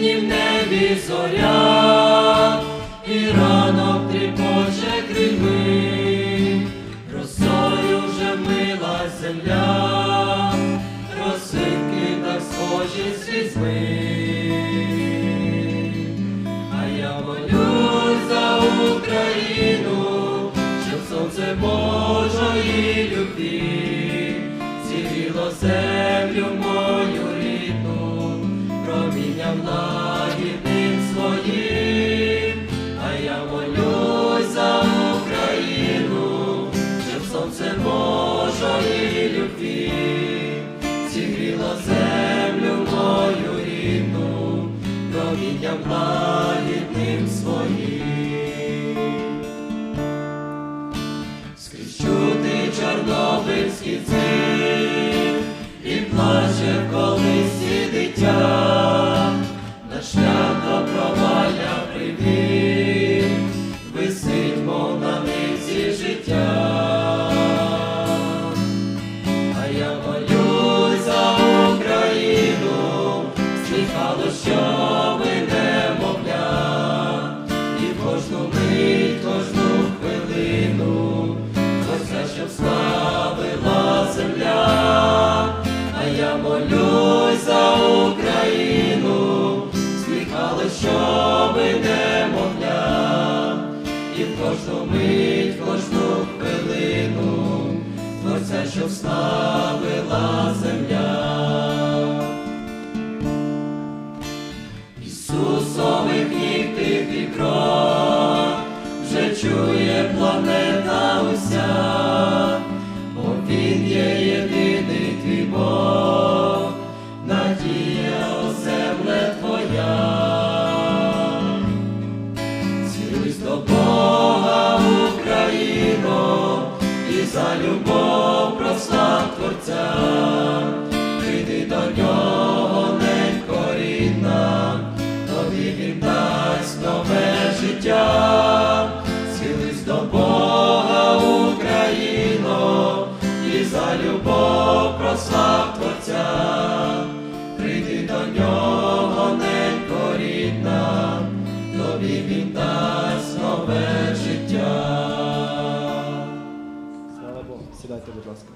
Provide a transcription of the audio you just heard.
нині в небі зоря, і ранок тріпоче крильми, росою вже мила земля, росинки так схожі з слізьми. Промінням лагідним своїм. Скрізь чути чорнобильський цим, і плаче в колисі дитя, на шлях до провалля привів, висить, мов на нитці життя. А сміхало, що ви немовля, і в кожну мить, кожну хвилину, Творця, щоб славила земля. Ісусових ніг тихий крок вже чує планета за любов прослав Творця, прийди до нього, ненько рідна, тобі він дасть нове життя, цілуйсь до Бога, Україно, і за любов прослав Творця, прийди до нього, ненько рідна, тобі він дасть нове Сідайте, будь ласка.